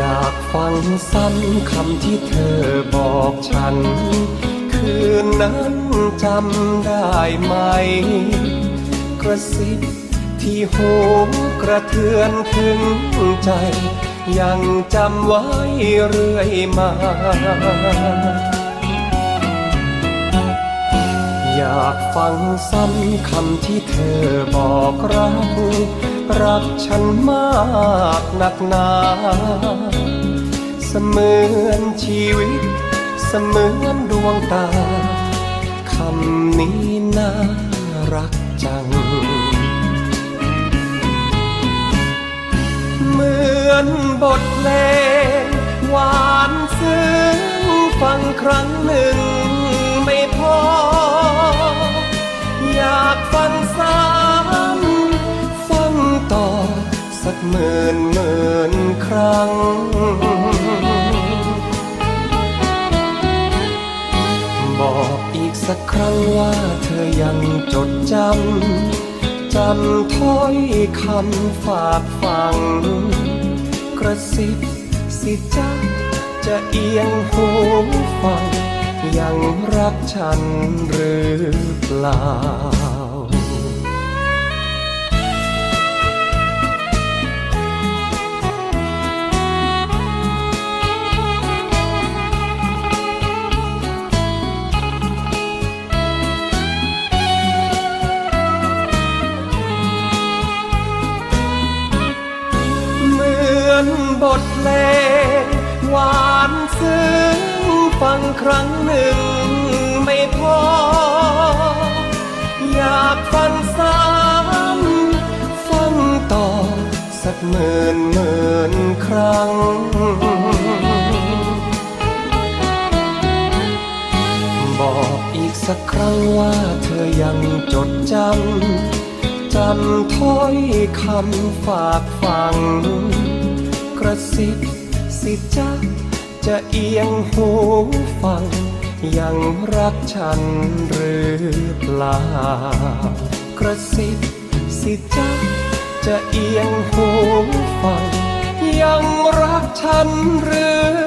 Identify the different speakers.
Speaker 1: อยากฟังซ้ำคำที่เธอบอกฉัน คืนนั้นจำได้ไหม กระซิบที่หูกระเทือนถึงใจ ยังจำไว้เรื่อยมา อยากฟังซ้ำคำที่เธอบอกรัก รักฉันมากหนักหนาเสมือนชีวิต เสมือนดวงตา คำนี้น่ารักจัง เหมือนบทเพลง หวานซึ้งฟังครั้งหนึ่ง หมื่นหมื่นครั้ง บอกอีกสักครั้งว่าเธอยังจดจำจำถ้อยคำฝากฟัง กระซิบสิจ๊ะจะเอียงหูฟัง ยังรักฉันหรือเปล่า บทเพลง หวานซึ้งฟังครั้งหนึ่งไม่พอ อยากฟังซ้ำฟังต่อ สักหมื่นหมื่นครั้ง บอกอีกสักครั้งว่าเธอยังจดจำจำถ้อยคำฝากฟัง กระซิบสิจ๊ะจะเอียงหูฟัง ยังรักฉันหรือเปล่า กระซิบสิจ๊ะจะเอียงหูฟัง ยังรักฉันหรือ